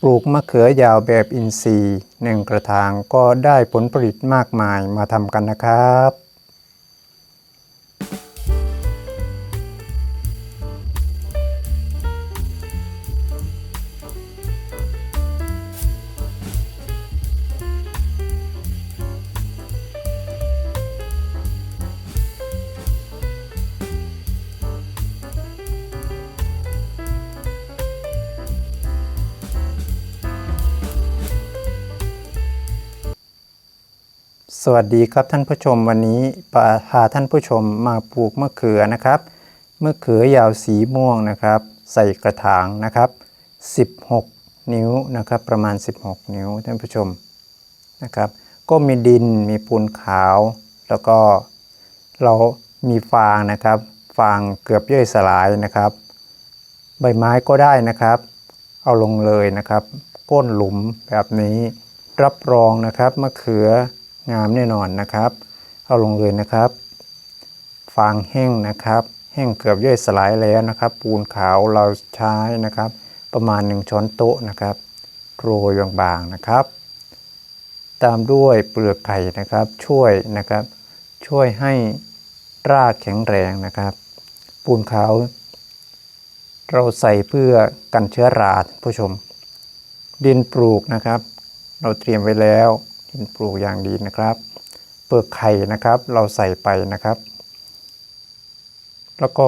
ปลูกมะเขือยาวแบบอินทรีย์หนึ่งกระถางก็ได้ผลผลิตมากมายมาทำกันนะครับ สวัสดีครับท่านผู้ชมวันนี้พาท่านผู้ชมมาปลูกมะเขือนะครับมะเขือยาวสีม่วงนะครับ ใส่กระถางนะครับ 16 นิ้วนะครับ ประมาณ 16 นิ้วท่านผู้ชมนะครับ ก็มีดินมีปูนขาว แล้วก็เรามีฟางนะครับ ฟางเกือบย่อยสลายนะครับ ใบไม้ก็ได้นะครับ เอาลงเลยนะครับ ก้นหลุมแบบนี้รับรองนะครับมะเขือ งามแน่นอนนะครับ เอาลงเลยนะครับ ฟางแห้งนะครับ แห้งเกือบย่อยสลายแล้วนะครับ ปูนขาวเราใช้นะครับ ประมาณ 1 ช้อนโต๊ะนะครับโรยบางๆนะครับ ตามด้วยเปลือกไก่นะครับ ช่วยนะครับ ช่วยให้รากแข็งแรงนะครับ ปูนขาวเราใส่เพื่อกันเชื้อราท่านผู้ชม ดินปลูกนะครับ เราเตรียมไว้แล้ว ดินปลูกอย่างดีนะครับ เปลือกไข่นะครับเราใส่ไปนะครับ แล้วก็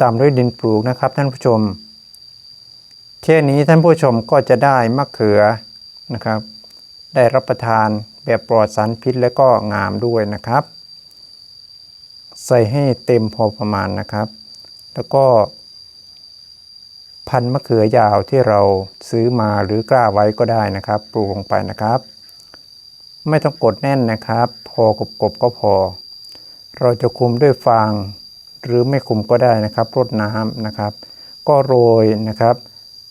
ตามด้วยดินปลูกนะครับท่านผู้ชมแค่นี้ท่านผู้ชมก็จะได้มะเขือนะครับ ได้รับประทานแบบปลอดสารพิษและก็งามด้วยนะครับ ใส่ให้เต็มพอประมาณนะครับ แล้วก็พันมะเขือยาวที่เราซื้อมาหรือกล้าไว้ก็ได้นะครับ ปลูกลงไปนะครับ ไม่ต้องกดแน่นนะครับ พอกบๆก็พอ เราจะคุมด้วยฟาง หรือไม่คุมก็ได้นะครับรดน้ำนะครับ ก็โรยนะครับ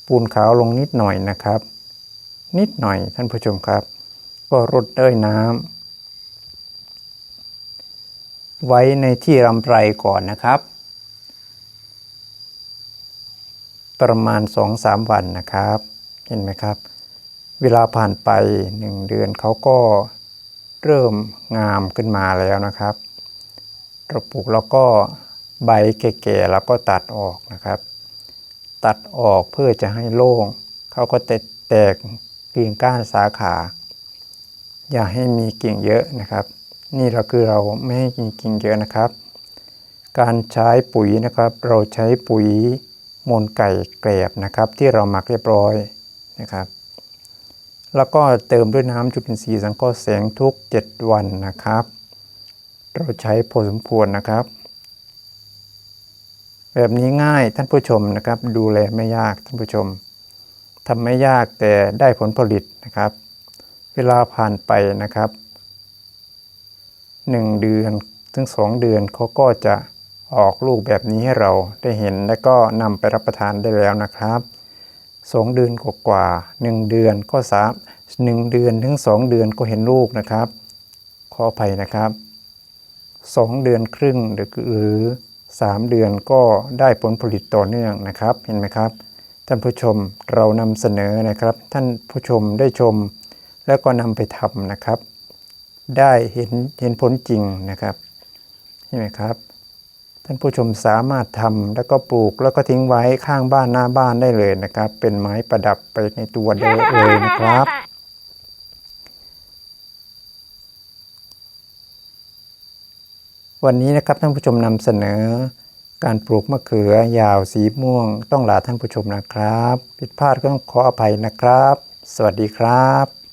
ปูนขาวลงนิดหน่อยนะครับ นิดหน่อยท่านผู้ชมครับ ก็รดด้วยน้ำไว้ในที่ลำไรก่อนนะครับ ประมาณ 2-3 วันนะครับ เห็นไหมครับ เวลาผ่านไป1เดือนเขาก็เริ่มงามขึ้นมาแล้วนะครับเราปลูกแล้วก็ใบแก่ๆแล้วก็ตัดออกนะครับ ตัดออกเพื่อจะให้โล่งเขาก็จะแตกกิ่งก้านสาขา อย่าให้มีกิ่งเยอะนะครับ นี่เราคือเราไม่ให้กินกิ่งเยอะนะครับ การใช้ปุ๋ยนะครับ เราใช้ปุ๋ยมูลไก่แกลบนะครับ ที่เราหมักเรียบร้อยนะครับ แล้วก็เติมด้วยน้ำจุลินทรีย์สังเคราะห์แสงทุก 7 วันนะครับ เราใช้พอสมควรนะครับ แบบนี้ง่ายท่านผู้ชมนะครับ ดูแลไม่ยากท่านผู้ชมทำไม่ยากแต่ได้ผลผลิตนะครับ เวลาผ่านไปนะครับ 1 เดือนถึง 2 เดือนเขาก็จะออกลูกแบบนี้ให้เราได้เห็นและก็นำไปรับประทานได้แล้วนะครับ สองเดือนกว่าหนึ่งเดือนก็สามหนึ่งเดือนถึงสองเดือนก็เห็นลูกนะครับ ขออภัยนะครับสองเดือนครึ่งหรือหรือสามเดือนก็ได้ผลผลิตต่อเนื่องนะครับ เห็นไหมครับ ท่านผู้ชมเรานำเสนอนะครับ ท่านผู้ชมได้ชม แล้วก็นำไปทำนะครับ ได้เห็นเห็นผลจริงนะครับ เห็นไหมครับ ท่านผู้ชมสามารถทำแล้วก็ปลูกแล้วก็ทิ้งไว้ข้างบ้านหน้าบ้านได้เลยนะครับ เป็นไม้ประดับไปในตัวเดเลยนะครับ วันนี้นะครับท่านผู้ชมนำเสนอ การปลูกมะเขือยาวสีม่วง ต้องลาท่านผู้ชมนะครับ ผิดพลาดก็ต้องขออภัยนะครับ สวัสดีครับ